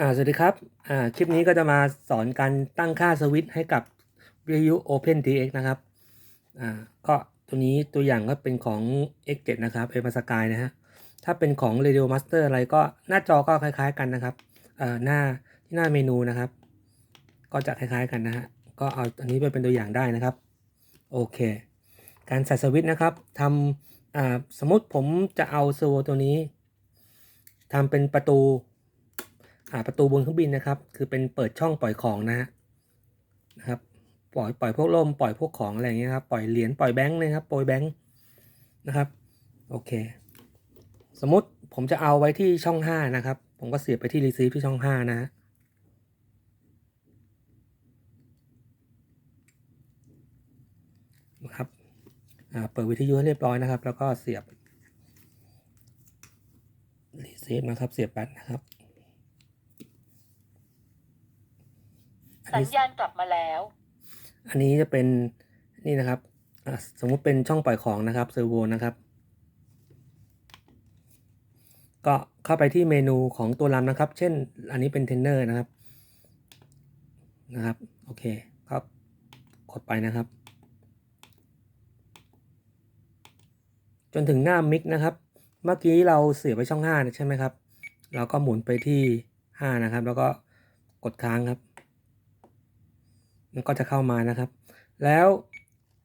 อ่าสวัสดีครับอ่าคลิปนี้ก็จะมาสอนการตั้งค่าสวิตช์ให้กับวิทยุ OpenTX นะครับอ่าก็ตัวนี้ตัวอย่างก็เป็นของ X7 นะครับ a p a s k y นะฮะถ้าเป็นของ Radio Master อะไรก็หน้าจอก็คล้ายๆกันนะครับเอ่อหน้าที่หน้าเมนูนะครับ ก็จะคล้ายๆกันนะฮะก็เอาอันนี้ไปเป็นตัวอย่างได้นะครับโอเค การใส่สวิตช์นะครับทำอ่าสมมติผมจะเอาเซอร์โวตัวนี้ทำเป็นประตู ประตูบนเครื่องบินนะครับ คือเป็นเปิดช่องปล่อยของนะฮะนะครับปล่อยปล่อยพวกลมปล่อยพวกของอะไรเงี้ยครับปล่อยเหรียญปล่อยแบงค์นะครับปล่อยแบงค์นะครับโอเค สมมติผมจะเอาไว้ที่ช่อง 5 นะครับ ผมก็เสียบไปที่ receive ที่ช่อง 5 นะฮะนะครับอ่าเปิดวิทยุให้เรียบร้อยนะครับ แล้วก็เสียบ receive นะครับ เสียบแบตนะครับ สัญญาณกลับมาแล้ว อันนี้จะเป็นนี่นะครับอะสมมุติเป็นช่องปล่อยของนะครับเซอร์โวนะครับ ก็เข้าไปที่เมนูของตัวลำนะครับ เช่น อันนี้เป็นเทนเนอร์นะครับนะครับ โอเคก็กดไปนะครับ จนถึงหน้ามิกนะครับ เมื่อกี้เราเสียบไปช่อง5ใช่ไหมครับ เราก็หมุนไปที่ 5 นะครับ แล้วก็กดค้างครับ มันก็จะเข้ามานะครับ แล้ว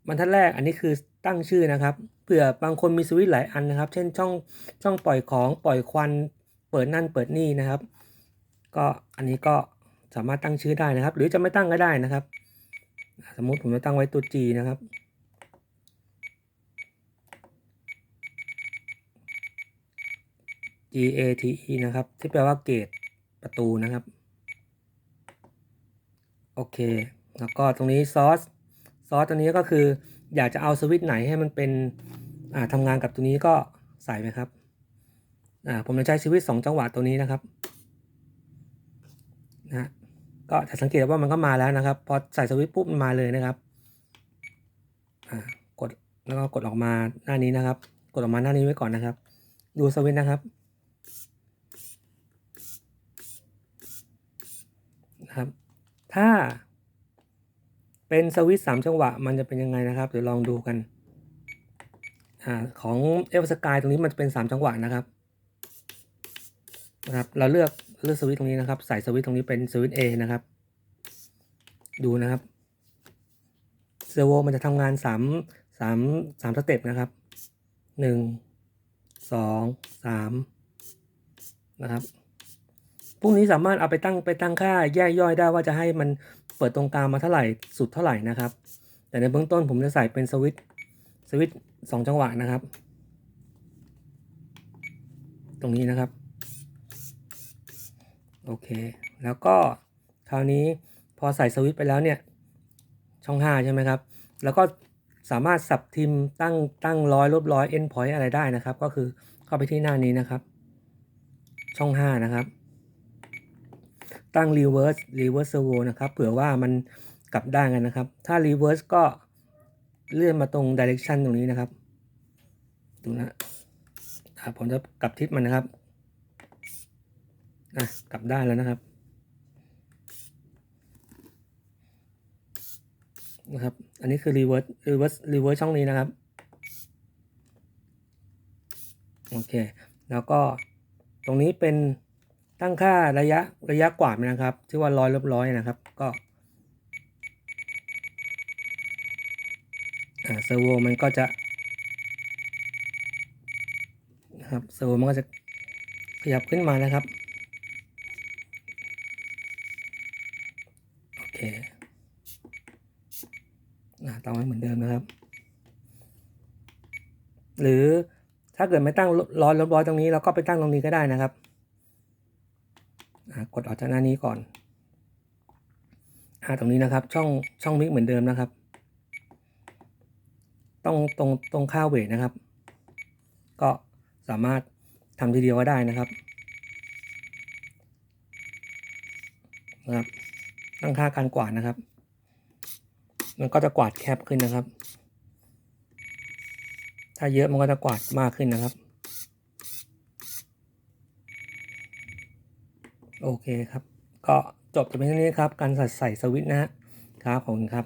บรรทัดแรกอันนี้คือตั้งชื่อนะครับเผื่อบางคนมีสวิตช์หลายอันนะครับ เช่นช่องช่องปล่อยของปล่อยควัน เปิดนั่นเปิดนี่นะครับ ก็อันนี้ก็สามารถตั้งชื่อได้นะครับ หรือจะไม่ตั้งก็ได้นะครับ สมมุติผมจะตั้งไว้ตัว G นะครับ G A T E นะครับ ที่แปลว่าเกตประตูนะครับ โอเค แล้วก็ตรงนี้ซอสซอสตัวนี้ก็คือ อยากจะเอาสวิตช์ไหนให้มันเป็นอ่าทำงานกับตัวนี้ก็ใส่ไปครับอ่าผมจะใช้สวิตช์สองจังหวะตัวนี้นะครับนะฮะก็จะสังเกตว่ามันก็มาแล้วนะครับ พอใส่สวิตช์ปุ๊บมันมาเลยนะครับอ่ากดแล้วก็กดออกมาหน้านี้นะครับ กดออกมาหน้านี้ไว้ก่อนนะครับ ดูสวิตช์นะครับนะครับ ถ้า เป็นสวิตสามจังหวะมันจะเป็นยังไงนะครับเดี๋ยวลองดูกันอ่าของเอฟสกายตรงนี้มันจะเป็นสามจังหวะนะครับนะครับ เราเลือกเลือกสวิตตรงนี้นะครับ ใส่สวิตตรงนี้เป็นสวิตช์ A นะครับ ดูนะครับเซอร์โวมันจะทำงานสามสามสามสเต็ปนะครับหนึ่งสองสามนะครับ พวกนี้สามารถเอาไปตั้งไปตั้งค่าแยกย่อยได้ว่าจะให้มันเปิดตรงกลางมาเท่าไหร่สุดเท่าไหร่นะครับ แต่ในเบื้องต้นผมจะใส่เป็นสวิตสวิตสองจังหวะนะครับ ตรงนี้นะครับ โอเค แล้วก็คราวนี้พอใส่สวิตไปแล้วเนี่ย ช่อง 5 ใช่ไหมครับ แล้วก็สามารถสับทิมตั้งตั้งร้อยลบร้อยเอ็นพอยต์อะไรได้นะครับ ก็คือเข้าไปที่หน้านี้นะครับ ช่อง 5 นะครับ ตั้ง reverse reverse servo นะครับ เผื่อว่ามันกลับด้านกันนะครับ ถ้า reverse ก็เลื่อนมาตรง direction ตรงนี้นะครับ ดูนะอะผมจะกลับทิศมันนะครับอะกลับด้านแล้วนะครับนะครับ อันนี้คือ reverse reverse reverse ช่องนี้นะครับ โอเค แล้วก็ตรงนี้เป็น ตั้งค่าระยะระยะกว่าดนะครับที่ว่าร้อยลบร้อยนะครับ ก็เซอร์โวมันก็จะนะครับเซอร์โวมันก็จะขยับขึ้นมานะครับโอเคอ่าตั้งไว้เหมือนเดิมนะครับ หรือถ้าเกิดไม่ตั้งร้อยลบร้อยตรงนี้เราก็ไปตั้งตรงนี้ก็ได้นะครับ กดออกจากหน้านี้ก่อนอ่าตรงนี้นะครับช่องช่องมิกเหมือนเดิมนะครับ ต้องตรงตรงค่าเวทนะครับ ก็สามารถทำทีเดียวก็ได้นะครับนะครับตั้งค่าการกวาดนะครับ มันก็จะกวาดแคบขึ้นนะครับ ถ้าเยอะมันก็จะกวาดมากขึ้นนะครับ โอเคครับ ก็จบจะเป็นเท่านี้ครับ การใส่สวิตช์นะฮะครับขอบคุณครับ